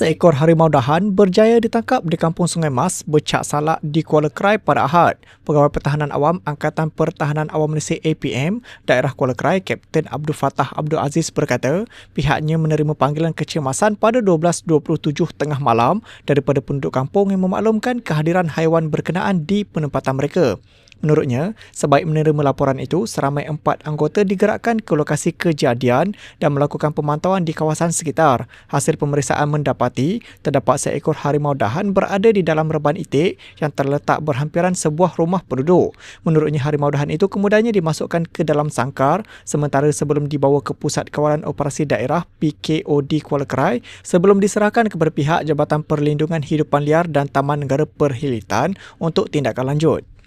seekor harimau dahan berjaya ditangkap di Kampung Sungai Mas, Becak Salak di Kuala Krai pada Ahad. Pegawai Pertahanan Awam Angkatan Pertahanan Awam Malaysia APM, Daerah Kuala Krai, Kapten Abdul Fatah Abdul Aziz berkata, pihaknya menerima panggilan kecemasan pada 12.27 tengah malam daripada penduduk kampung yang memaklumkan kehadiran haiwan berkenaan di penempatan mereka. Menurutnya, sebaik menerima laporan itu, seramai empat anggota digerakkan ke lokasi kejadian dan melakukan pemantauan di kawasan sekitar. Hasil pemeriksaan mendapati terdapat seekor harimau dahan berada di dalam reban itik yang terletak berhampiran sebuah rumah penduduk. Menurutnya, harimau dahan itu kemudiannya dimasukkan ke dalam sangkar sementara sebelum dibawa ke Pusat Kawalan Operasi Daerah PKOD Kuala Krai sebelum diserahkan kepada pihak Jabatan Perlindungan Hidupan Liar dan Taman Negara Perhilitan untuk tindakan lanjut.